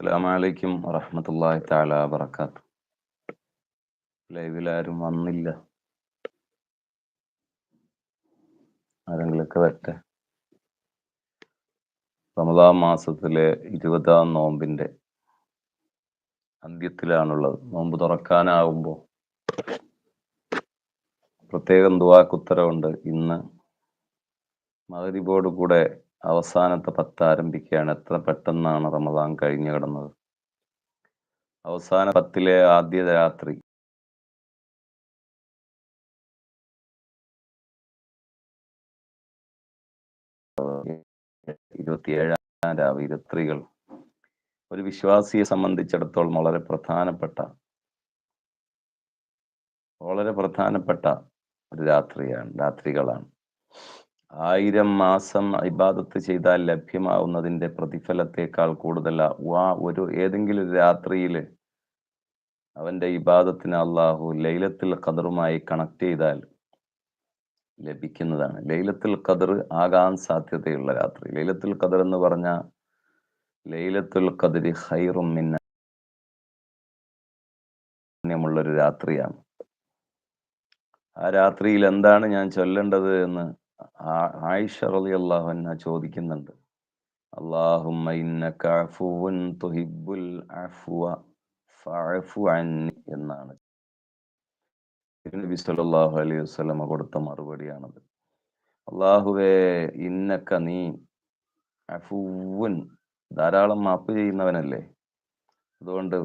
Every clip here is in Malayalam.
അസ്സാം വലൈക്കും വറഹമത്തല്ലാഹി താല വബർക്കാത്തു ലൈവിലാരും വന്നില്ല. ആരെങ്കിലൊക്കെ വരട്ടെ. റമദാൻ മാസത്തിലെ ഇരുപതാം നോമ്പിന്റെ അന്ത്യത്തിലാണുള്ളത്. നോമ്പ് തുറക്കാനാവുമ്പോൾ പ്രത്യേകം ദുവാക്കുത്തരവുണ്ട് ഇന്ന് മകരിബോട് കൂടെ അവസാനത്തെ പത്ത് ആരംഭിക്കുകയാണ് എത്ര പെട്ടെന്നാണ് റമദാൻ കഴിഞ്ഞു കിടന്നത്? അവസാന പത്തിലെ ആദ്യ രാത്രി. ഇരുപത്തിയേഴാം രാവ് സ്ത്രീകൾ ഒരു വിശ്വാസിയെ സംബന്ധിച്ചിടത്തോളം വളരെ പ്രധാനപ്പെട്ട വളരെ പ്രധാനപ്പെട്ട ഒരു രാത്രിയാണ് രാത്രികളാണ്. ആയിരം മാസം ഇബാദത്ത് ചെയ്താൽ ലഭ്യമാവുന്നതിന്റെ പ്രതിഫലത്തേക്കാൾ കൂടുതൽ വാ ഒരു ഏതെങ്കിലും ഒരു രാത്രിയിൽ അവന്റെ ഇബാദത്തിന് അള്ളാഹു ലൈലത്തിൽ ഖദറുമായി കണക്ട് ചെയ്താൽ ലഭിക്കുന്നതാണ്. ലൈലത്തിൽ ഖദർ ആകാൻ സാധ്യതയുള്ള രാത്രി. ലൈലത്തുൽ ഖദർ എന്ന് പറഞ്ഞ ലൈലത്തുൽ ഖദരി ഹൈറും മിന്നുള്ളൊരു രാത്രിയാണ്. ആ രാത്രിയിൽ എന്താണ് ഞാൻ ചൊല്ലേണ്ടത് എന്ന് ആയിഷ റളി അള്ളാഹു ചോദിക്കുന്നുണ്ട്. അള്ളാഹുമ്മ ഇന്നക തുഹിബ്ബുൽ അഫ്വ എന്നാണ്. നബി സല്ലല്ലാഹു അലൈഹി വസല്ലമ കൊടുത്ത മറുപടിയാണത്. അള്ളാഹുവേ ഇന്നക്ക നീ അഫുവുൻ ധാരാളം മാപ്പ് ചെയ്യുന്നവനല്ലേ? അതുകൊണ്ട്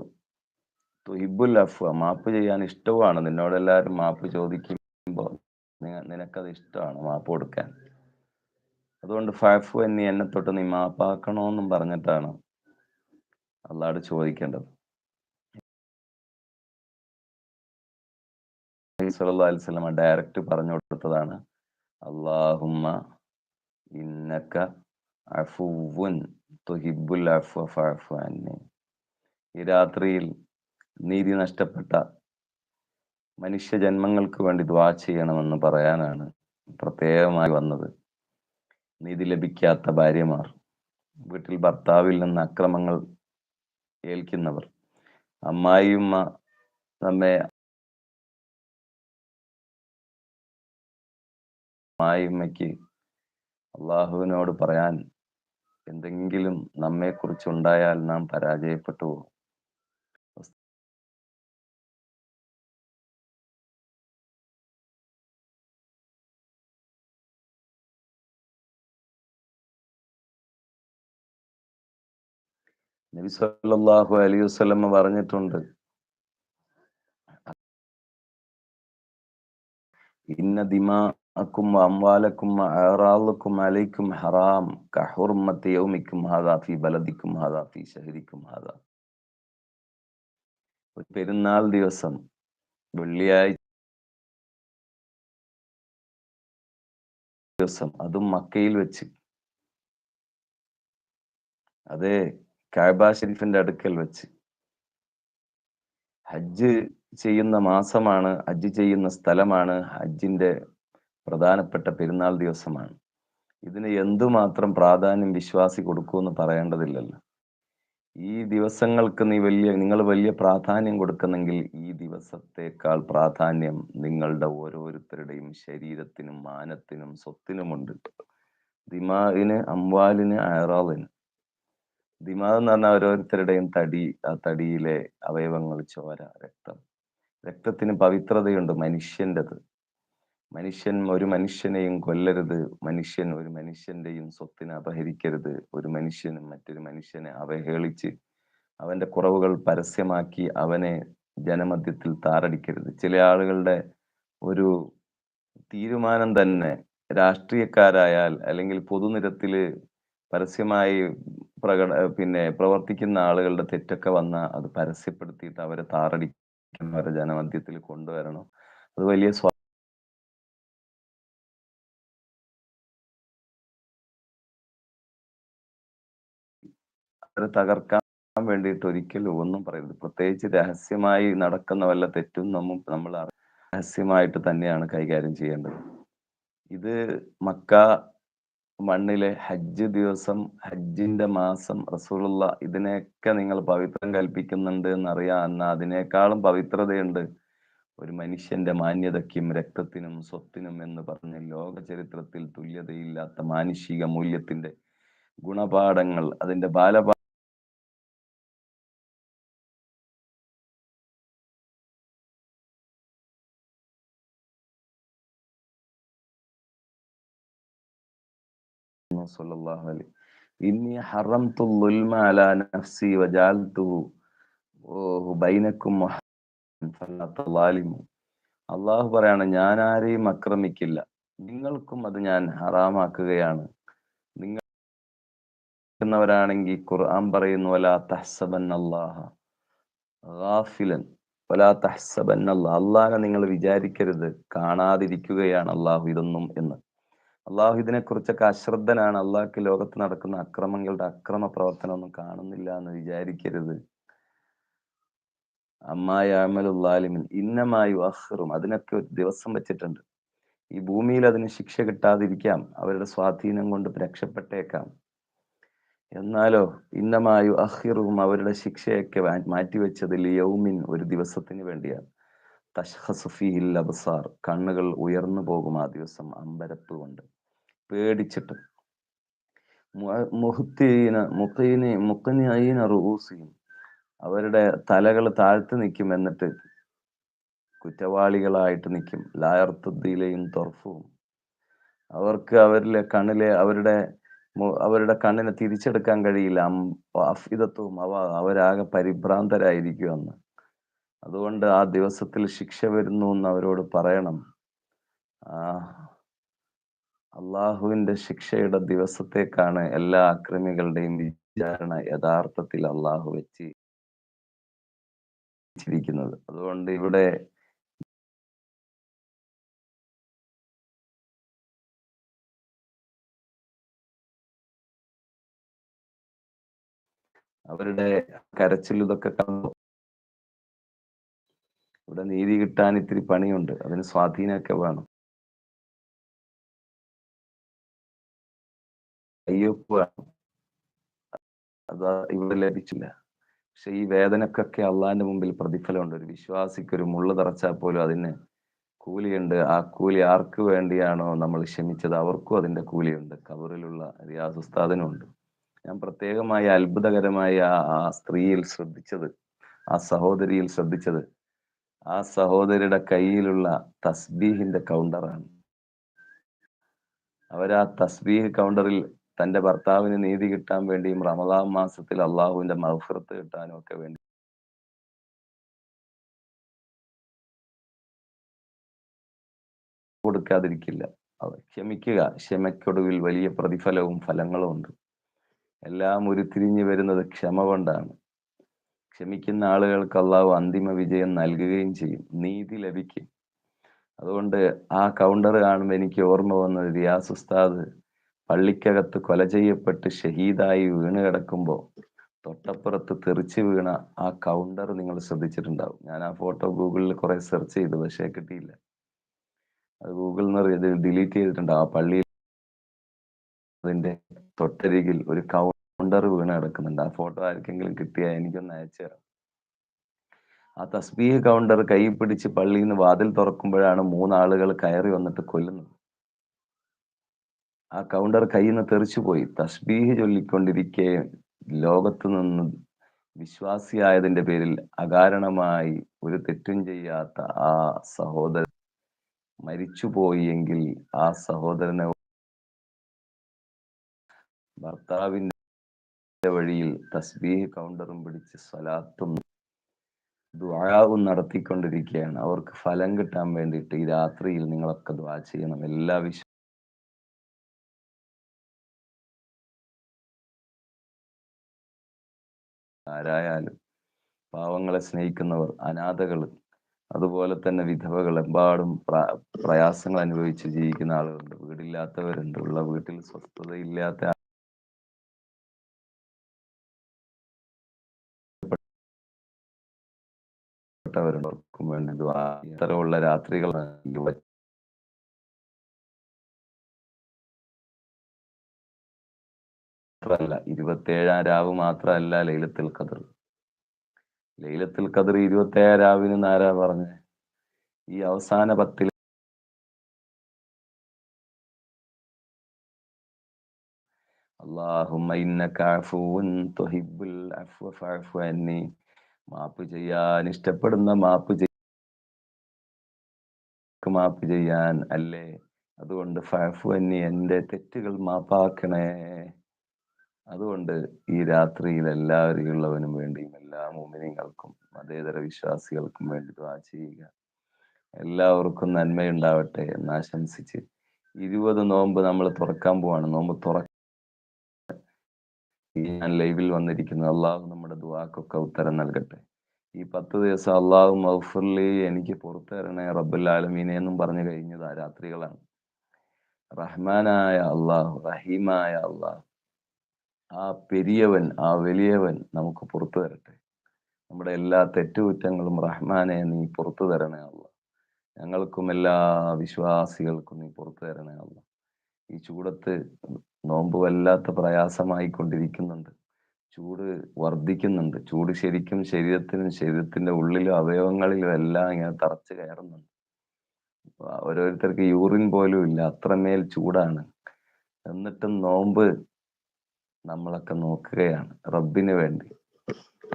തുഹിബുൽ അഫ്വ മാപ്പ് ചെയ്യാൻ ഇഷ്ടവുമാണ് നിന്നോട് എല്ലാവരും മാപ്പ് ചോദിക്കുമ്പോൾ നിനക്കത് ഇഷ്ടമാണ് മാപ്പ് കൊടുക്കാൻ. അതുകൊണ്ട് ഫാഫു എന്നീ എന്നെ തൊട്ട് നീ മാപ്പാക്കണോന്നും പറഞ്ഞിട്ടാണ് അള്ളാട് ചോദിക്കേണ്ടത്. വസല്ലമ ഡയറക്റ്റ് പറഞ്ഞു കൊടുത്തതാണ് അള്ളാഹുമ്മ ഇന്നക അഫുവുൻ തുഹിബുൽ അഫു ഫാഫു ഈ രാത്രിയിൽ നീതി നഷ്ടപ്പെട്ട മനുഷ്യ ജന്മങ്ങൾക്ക് വേണ്ടി ദ്വാ ചെയ്യണമെന്ന് പറയാനാണ് പ്രത്യേകമായി വന്നത്. നീതി ലഭിക്കാത്ത ഭാര്യമാർ വീട്ടിൽ ഭർത്താവിൽ നിന്ന് അക്രമങ്ങൾ ഏൽക്കുന്നവർ അമ്മായിയമ്മ നമ്മെ അമ്മായിയമ്മയ്ക്ക് അള്ളാഹുവിനോട് പറയാൻ എന്തെങ്കിലും നമ്മെ കുറിച്ച് ഉണ്ടായാൽ നാം പരാജയപ്പെട്ടു പോകും നബി സല്ലല്ലാഹു അലൈഹി വസല്ലം പറഞ്ഞിട്ടുണ്ട്. ഇന്ന ദിമാക്കും അംവാലക്കും അറാളുക്കും അലൈക്കും ഹറാം. കഹുർമത്തി യൗമിക്കും ഹാദാ ഫി ബലദിക്കും ഹാദാ ഫി ഷഹരിക്കും ഹാദാ. ഒരു പെരുന്നാൾ ദിവസം വെള്ളിയാഴ്ച ദിവസം അതും മക്കയിൽ വെച്ച്. അതെ കാബ ഷെരീഫിന്റെ അടുക്കൽ വെച്ച്. ഹജ്ജ് ചെയ്യുന്ന മാസമാണ് ഹജ്ജ് ചെയ്യുന്ന സ്ഥലമാണ് ഹജ്ജിന്റെ പ്രധാനപ്പെട്ട പെരുന്നാൾ ദിവസമാണ്. ഇതിന് എന്തുമാത്രം പ്രാധാന്യം വിശ്വാസി കൊടുക്കുമെന്ന് പറയേണ്ടതില്ലല്ലോ. ഈ ദിവസങ്ങൾക്ക് നീ വലിയ നിങ്ങൾ വലിയ പ്രാധാന്യം കൊടുക്കുന്നെങ്കിൽ ഈ ദിവസത്തേക്കാൾ പ്രാധാന്യം നിങ്ങളുടെ ഓരോരുത്തരുടെയും ശരീരത്തിനും മാനത്തിനും സ്വത്തിനുമുണ്ട്. ദിമാവിന് അംവാലിന് അയറാളിന് ദിമാഗ് എന്ന് പറഞ്ഞാൽ ഓരോരുത്തരുടെയും തടി ആ തടിയിലെ അവയവങ്ങൾ ചോര രക്തം. രക്തത്തിന് പവിത്രതയുണ്ട് മനുഷ്യന്റെത്. മനുഷ്യൻ ഒരു മനുഷ്യനെയും കൊല്ലരുത്. മനുഷ്യൻ ഒരു മനുഷ്യന്റെയും സ്വത്തിനെ അപഹരിക്കരുത്. ഒരു മനുഷ്യനും മറ്റൊരു മനുഷ്യനെ അവഹേളിച്ച് അവന്റെ കുറവുകൾ പരസ്യമാക്കി അവനെ ജനമധ്യത്തിൽ താറടിക്കരുത്. ചില ആളുകളുടെ ഒരു തീരുമാനം തന്നെ രാഷ്ട്രീയക്കാരായാൽ അല്ലെങ്കിൽ പൊതുനിരത്തിൽ പരസ്യമായി പ്രകട പിന്നെ പ്രവർത്തിക്കുന്ന ആളുകളുടെ തെറ്റൊക്കെ വന്ന അത് പരസ്യപ്പെടുത്തിയിട്ട് അവരെ താറടിക്കണം അവരെ ജനമധ്യത്തിൽ കൊണ്ടുവരണം. അത് വലിയ സ്വാ അവരെ തകർക്കാൻ വേണ്ടിയിട്ട് ഒരിക്കലും ഒന്നും പറയരുത്. പ്രത്യേകിച്ച് രഹസ്യമായി നടക്കുന്ന വല്ല തെറ്റും നമ്മൾ നമ്മൾ രഹസ്യമായിട്ട് തന്നെയാണ് കൈകാര്യം ചെയ്യേണ്ടത്. ഇത് മക്ക മണ്ണിലെ ഹജ്ജ് ദിവസം ഹജ്ജിന്റെ മാസം റസൂലുള്ള ഇതിനെയൊക്കെ നിങ്ങൾ പവിത്രം കൽപ്പിക്കുന്നുണ്ട് എന്നറിയാം എന്നാൽ അതിനേക്കാളും പവിത്രതയുണ്ട്. ഒരു മനുഷ്യന്റെ മാന്യതയ്ക്കും രക്തത്തിനും സ്വത്തിനും എന്ന് പറഞ്ഞ് ലോക ചരിത്രത്തിൽ തുല്യതയില്ലാത്ത മാനുഷിക മൂല്യത്തിന്റെ ഗുണപാഠങ്ങൾ അതിന്റെ ബാലപാ സല്ലല്ലാഹു അലൈഹി ഇന്നി അള്ളാഹു പറയാണ് ഞാൻ ആരെയും അക്രമിക്കില്ല. നിങ്ങൾക്കും അത് ഞാൻ ഹറാമാക്കുകയാണ്. നിങ്ങൾ ാണെങ്കിൽ ഖുർആൻ പറയുന്നു വലാ ഗാഫിലൻ അള്ളാഹനെ നിങ്ങൾ വിചാരിക്കരുത് കാണാതിരിക്കുകയാണ് അള്ളാഹു ഇതൊന്നും എന്ന്. അള്ളാഹു ഇതിനെക്കുറിച്ചൊക്കെ അശ്രദ്ധനാണ്. അള്ളാഹ്ക്ക് ലോകത്ത് നടക്കുന്ന അക്രമങ്ങളുടെ അക്രമ പ്രവർത്തനമൊന്നും കാണുന്നില്ല എന്ന് വിചാരിക്കരുത്. അമ്മായാമലുല്ലാലിമിൻ ഇന്നമായു അഹ്റും അതിനൊക്കെ ഒരു ദിവസം വെച്ചിട്ടുണ്ട്. ഈ ഭൂമിയിൽ അതിന് ശിക്ഷ കിട്ടാതിരിക്കാം. അവരുടെ സ്വാധീനം കൊണ്ട് രക്ഷപ്പെട്ടേക്കാം. എന്നാലോ ഇന്നമായു അഹിറും അവരുടെ ശിക്ഷയൊക്കെ മാറ്റിവെച്ചത് യൗമിൻ ഒരു ദിവസത്തിന് വേണ്ടിയാണ്. തഷ്ഹസുഫിഹിൽ അബ്സാർ. കണ്ണുകൾ ഉയർന്നു പോകും ആ ദിവസം അമ്പരപ്പ് കൊണ്ട്. പേടിച്ചിട്ട്. മുഹത്തീന മുഖീന മുഖനീന റൂസിയും അവരുടെ തലകൾ താഴ്ത്തി നിൽക്കും എന്നിട്ട് കുറ്റവാളികളായിട്ട് നിൽക്കും ലായർത്തുദ്ദീലയും തൊർഫും അവർക്ക് അവരിലെ കണ്ണിലെ അവരുടെ അവരുടെ കണ്ണിനെ തിരിച്ചെടുക്കാൻ കഴിയില്ല. അഫിതത്വവും അവ അവരാകെ പരിഭ്രാന്തരായിരിക്കുമെന്ന്. അതുകൊണ്ട് ആ ദിവസത്തിൽ ശിക്ഷ വരുന്നു എന്ന് അവരോട് പറയണം. അള്ളാഹുവിന്റെ ശിക്ഷയുടെ ദിവസത്തേക്കാണ് എല്ലാ അക്രമികളുടെയും വിചാരണ യഥാർത്ഥത്തിൽ അള്ളാഹു വെച്ച് അതുകൊണ്ട് ഇവിടെ അവരുടെ കരച്ചിൽ ഇതൊക്കെ കണ്ടു ഇവിടെ നീതി കിട്ടാൻ ഇത്തിരി പണിയുണ്ട്. അതിന് സ്വാധീനമൊക്കെ വേണം. കയ്യൊപ്പ് വേണം. അത് ഇവിടെ ലഭിച്ചില്ല. പക്ഷെ ഈ വേദനക്കൊക്കെ അള്ളാന്റെ മുമ്പിൽ പ്രതിഫലമുണ്ട്. ഒരു വിശ്വാസിക്ക് ഒരു മുള്ളു തറച്ചാൽ പോലും അതിന് കൂലിയുണ്ട്. ആ കൂലി ആർക്ക് വേണ്ടിയാണോ നമ്മൾ ക്ഷമിച്ചത്? അവർക്കും അതിന്റെ കൂലിയുണ്ട്. കബറിലുള്ള റിയാസ് ഉസ്താദിനുണ്ട് ഞാൻ പ്രത്യേകമായി അത്ഭുതകരമായി ആ ആ സ്ത്രീയിൽ ശ്രദ്ധിച്ചത് ആ സഹോദരിയിൽ ശ്രദ്ധിച്ചത് ആ സഹോദരിയുടെ കയ്യിലുള്ള തസ്ബീഹിന്റെ കൗണ്ടറാണ് അവരാ തസ്ബീഹ് കൗണ്ടറിൽ തന്റെ ഭർത്താവിന് നീതി കിട്ടാൻ വേണ്ടിയും റമദാൻ മാസത്തിൽ അള്ളാഹുവിന്റെ മഹഫുറത്ത് കിട്ടാനും ഒക്കെ വേണ്ടി. കൊടുക്കാതിരിക്കില്ല. ക്ഷമിക്കുക. ക്ഷമയ്ക്കൊടുവിൽ വലിയ പ്രതിഫലവും ഫലങ്ങളും ഉണ്ട്. എല്ലാം ഉരുത്തിരിഞ്ഞു വരുന്നത് ക്ഷമ കൊണ്ടാണ്. ക്ഷമിക്കുന്ന ആളുകൾക്ക് അള്ളാഹു അന്തിമ വിജയം നൽകുകയും ചെയ്യും. നീതി ലഭിക്കും. അതുകൊണ്ട് ആ കൗണ്ടർ കാണുമ്പോൾ എനിക്ക് ഓർമ്മ വന്നത് റിയാസ് ഉസ്താദ് പള്ളിക്കകത്ത് കൊല ചെയ്യപ്പെട്ട് ഷഹീദായി വീണ് കിടക്കുമ്പോൾ തൊട്ടപ്പുറത്ത് തെറിച്ച് വീണ ആ കൗണ്ടർ നിങ്ങൾ ശ്രദ്ധിച്ചിട്ടുണ്ടാവും. ഞാൻ ആ ഫോട്ടോ ഗൂഗിളിൽ കുറെ സെർച്ച് ചെയ്തു പക്ഷേ കിട്ടിയില്ല. അത് ഗൂഗിളിൽ നിന്ന് ഡിലീറ്റ് ചെയ്തിട്ടുണ്ടാവും ആ പള്ളിയിൽ അതിന്റെ തൊട്ടരികിൽ ഒരു കൗണ്ടർ വീണ് കിടക്കുന്നുണ്ട്. ആ ഫോട്ടോ ആർക്കെങ്കിലും കിട്ടിയാൽ എനിക്കൊന്ന് അയച്ചു തരാം. ആ തസ്ബീഹ് കൗണ്ടർ കൈ പിടിച്ച് പള്ളിയിൽ നിന്ന് വാതിൽ തുറക്കുമ്പോഴാണ് മൂന്നാളുകൾ കയറി വന്നിട്ട് കൊല്ലുന്നത്. ആ കൗണ്ടർ കയ്യിൽ നിന്ന് തെറിച്ചുപോയി. തസ്ബീഹ് ചൊല്ലിക്കൊണ്ടിരിക്കെ ലോകത്ത് നിന്ന് വിശ്വാസിയായതിന്റെ പേരിൽ അകാരണമായി ഒരു തെറ്റും ചെയ്യാത്ത ആ സഹോദരൻ മരിച്ചുപോയി എങ്കിൽ ആ സഹോദരനെ ഭർത്താവിന്റെ വഴിയിൽ തസ്ബീഹ് കൗണ്ടറും പിടിച്ച് സ്വലാത്തും ദ്വാവും നടത്തിക്കൊണ്ടിരിക്കുകയാണ്. അവർക്ക് ഫലം കിട്ടാൻ വേണ്ടിയിട്ട് ഈ രാത്രിയിൽ നിങ്ങളൊക്കെ ദ്വാ ചെയ്യണം. എല്ലാ വിശ്വ ആരായാലും പാവങ്ങളെ സ്നേഹിക്കുന്നവർ അനാഥകൾ അതുപോലെ തന്നെ വിധവകൾ എമ്പാടും പ്രയാസങ്ങൾ അനുഭവിച്ച് ജീവിക്കുന്ന ആളുകളുണ്ട്. വീടില്ലാത്തവരുണ്ട്. ഉള്ള വീട്ടിൽ സ്വസ്ഥതയില്ലാത്ത പ്പെട്ടവരുണ്ട് അവർക്കും വേണ്ടി ഇത്തരമുള്ള രാത്രികളാണ് മാത്രമല്ല ഇരുപത്തേഴാം രാവ് മാത്രമല്ല ലൈലത്തിൽ ഖദർ. ലൈലത്തുൽ ഖദർ ഇരുപത്തേഴാം രാവിന് ആരാ പറഞ്ഞ? ഈ അവസാന പത്തിൽ അള്ളാഹു ഇന്നക അഫുവുൻ തുഹിബ്ബുൽ അഫ്വ ഫഅഫു അന്നി മാപ്പ് ചെയ്യാൻ ഇഷ്ടപ്പെടുന്ന മാപ്പ് മാപ്പ് ചെയ്യാൻ അല്ലേ? അതുകൊണ്ട് ഫാഫു എന്നി എന്റെ തെറ്റുകൾ മാപ്പാക്കണേ. അതുകൊണ്ട് ഈ രാത്രിയിൽ എല്ലാവരെയുള്ളവനും വേണ്ടിയും എല്ലാ മോമിനികൾക്കും മതേതര വിശ്വാസികൾക്കും വേണ്ടി ദ്വാ ചെയ്യുക. എല്ലാവർക്കും നന്മയുണ്ടാവട്ടെ എന്ന് ആശംസിച്ച് ഇരുപത് നോമ്പ് നമ്മൾ തുറക്കാൻ പോവാണ്. നോമ്പ് തുറ ഞാൻ ലൈവിൽ വന്നിരിക്കുന്നു. അള്ളാഹു ദുവാക്കൊക്കെ ഉത്തരം നൽകട്ടെ. ഈ പത്ത് ദിവസം അള്ളാഹു മൗഫുർലി എനിക്ക് പുറത്തു തരണേ റബ്ബുല്ലാലമീനെ എന്നും പറഞ്ഞു കഴിഞ്ഞത് ആ രാത്രികളാണ്. റഹ്മാനായ അള്ളാഹു റഹീമായ അള്ളാഹു ആ പെരിയവൻ ആ വലിയവൻ നമുക്ക് പുറത്തു തരട്ടെ നമ്മുടെ എല്ലാ തെറ്റുകുറ്റങ്ങളും റഹ്മാനെ നീ പുറത്തു തരണേ അല്ല ഞങ്ങൾക്കും എല്ലാ വിശ്വാസികൾക്കും നീ പുറത്തു തരണേ അല്ല ഈ ചൂടത്ത് നോമ്പ് വല്ലാത്ത പ്രയാസമായി കൊണ്ടിരിക്കുന്നുണ്ട് ചൂട് വർദ്ധിക്കുന്നുണ്ട്. ചൂട് ശരിക്കും ശരീരത്തിനും ശരീരത്തിന്റെ ഉള്ളിലും അവയവങ്ങളിലും എല്ലാം ഇങ്ങനെ തറച്ച് കയറുന്നുണ്ട്. ഓരോരുത്തർക്ക് യൂറിൻ പോലും ഇല്ല. അത്രമേൽ ചൂടാണ്. എന്നിട്ടും നോമ്പ് നമ്മളൊക്കെ നോക്കുകയാണ്. റബ്ബിന് വേണ്ടി.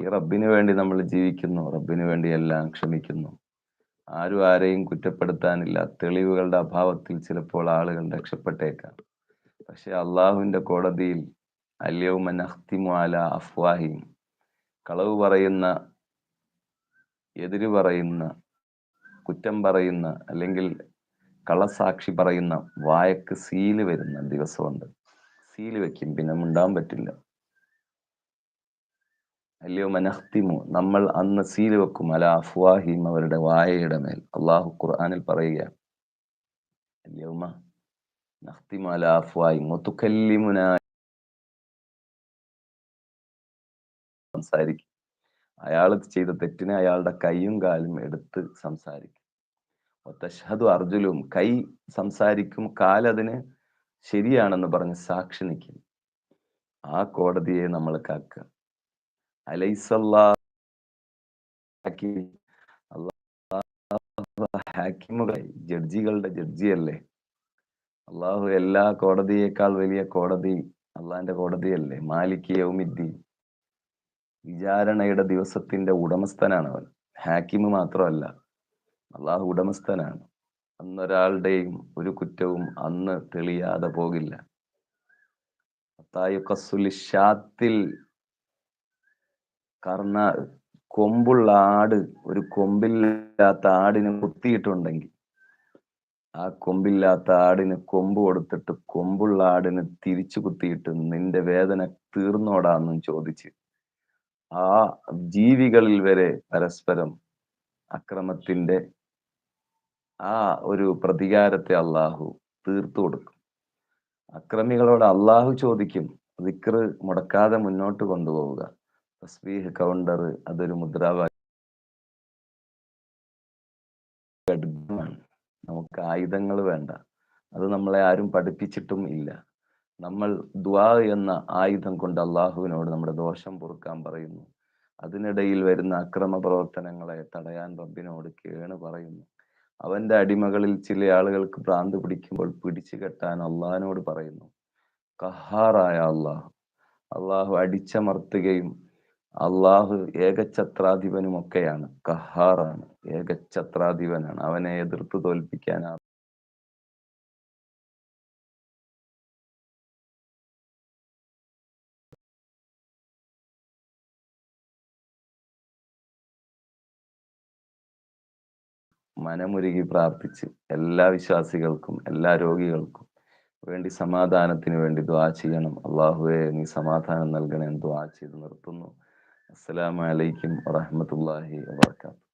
ഈ റബ്ബിന് വേണ്ടി നമ്മൾ ജീവിക്കുന്നു. റബ്ബിന് വേണ്ടി എല്ലാം ക്ഷമിക്കുന്നു. ആരും ആരെയും കുറ്റപ്പെടുത്താനില്ല. തെളിവുകളുടെ അഭാവത്തിൽ ചിലപ്പോൾ ആളുകൾ രക്ഷപ്പെട്ടേക്കാം. പക്ഷെ അള്ളാഹുവിന്റെ കോടതിയിൽ അല്യവുമൻ അല അഫ്വാഹിം. കളവ് പറയുന്ന എതിര് പറയുന്ന കുറ്റം പറയുന്ന അല്ലെങ്കിൽ കളസാക്ഷി പറയുന്ന വായക്ക് സീൽ വരുന്ന ദിവസമുണ്ട്. സീൽ വെക്കും പിന്നെ ഉണ്ടാൻ പറ്റില്ല. അല്ലയോ മനഹ്തിമു നമ്മൾ അന്ന് സീൽ വെക്കും. അല അഫ്വാഹിം അവരുടെ വായയുടെ മേൽ. അള്ളാഹു ഖുർആാനിൽ പറയുക അല്ലയോമ നഖ്തിമു അല അഫ്വാഹിം മുതുക്കല്ലിമുന സംസാരിക്കും. അയാൾ ചെയ്ത തെറ്റിനെ അയാളുടെ കൈയും കാലും എടുത്ത് സംസാരിക്കും. തഷ്ഹദു അർജുലും കൈ സംസാരിക്കും കാലതിന് ശരിയാണെന്ന് പറഞ്ഞ് സാക്ഷി നിൽക്കും ആ കോടതിയെ നമ്മൾ കാക്കുക. ഹാക്കിമുകൾ ജഡ്ജികളുടെ ജഡ്ജിയല്ലേ? അള്ളാഹു എല്ലാ കോടതിയേക്കാൾ വലിയ കോടതി അള്ളാഹിന്റെ കോടതിയല്ലേ? മാലിക് യൗമിദ്ദീൻ. വിചാരണയുടെ ദിവസത്തിന്റെ ഉടമസ്ഥനാണ് അവൻ. ഹാക്കിമ് മാത്രമല്ല അള്ളാഹു ഉടമസ്ഥനാണ്. അന്നൊരാളുടെയും ഒരു കുറ്റവും അന്ന് തെളിയാതെ പോകില്ല. ഷാത്തിൽ കർണ കൊമ്പുള്ള ആട് ഒരു കൊമ്പില്ലാത്ത ആടിനെ കുത്തിയിട്ടുണ്ടെങ്കിൽ ആ കൊമ്പില്ലാത്ത ആടിന് കൊമ്പ് കൊടുത്തിട്ട് കൊമ്പുള്ള ആടിന് തിരിച്ചു കുത്തിയിട്ട് നിന്റെ വേദന തീർന്നോടാന്നും ചോദിച്ച് ആ ജീവികളിൽ വരെ പരസ്പരം അക്രമത്തിന്റെ ആ ഒരു പ്രതികാരത്തെ അള്ളാഹു തീർത്തു കൊടുക്കും. അക്രമികളോട് അള്ളാഹു ചോദിക്കും വിക്ർ മുടക്കാതെ മുന്നോട്ട് കൊണ്ടുപോവുക. തസ്ബീഹ് കൗണ്ടർ അതൊരു മുദ്രാവാക്യം. നമുക്ക് ആയുധങ്ങൾ വേണ്ട. അത് നമ്മളെ ആരും പഠിപ്പിച്ചിട്ടും ഇല്ല. നമ്മൾ ദ്വാ എന്ന ആയുധം കൊണ്ട് അള്ളാഹുവിനോട് നമ്മുടെ ദോഷം പൊറുക്കാൻ പറയുന്നു. അതിനിടയിൽ വരുന്ന അക്രമ പ്രവർത്തനങ്ങളെ തടയാൻ റബ്ബിനോട് കേണ് പറയുന്നു. അവന്റെ അടിമകളിൽ ചില ആളുകൾക്ക് ഭ്രാന്ത് പിടിക്കുമ്പോൾ പിടിച്ചു കെട്ടാൻ അള്ളാഹിനോട് പറയുന്നു. കഹാറായ അള്ളാഹു. അള്ളാഹു അടിച്ചമർത്തുകയും അള്ളാഹു ഏകഛത്രാധിപനുമൊക്കെയാണ്. കഹാറാണ്. ഏകഛത്രാധിപനാണ്. അവനെ എതിർത്ത് തോൽപ്പിക്കാൻ മനമുരുകി പ്രാർത്ഥിച്ച് എല്ലാ വിശ്വാസികൾക്കും എല്ലാ രോഗികൾക്കും വേണ്ടി സമാധാനത്തിന് വേണ്ടി ദ്വാ ചെയ്യണം. അള്ളാഹുവെ നീ സമാധാനം നൽകണേ എന്ന് ദ്വാ ചെയ്ത് നിർത്തുന്നു. അസ്സലാമലൈക്കും വറഹമത്തല്ലാഹി വാത്തു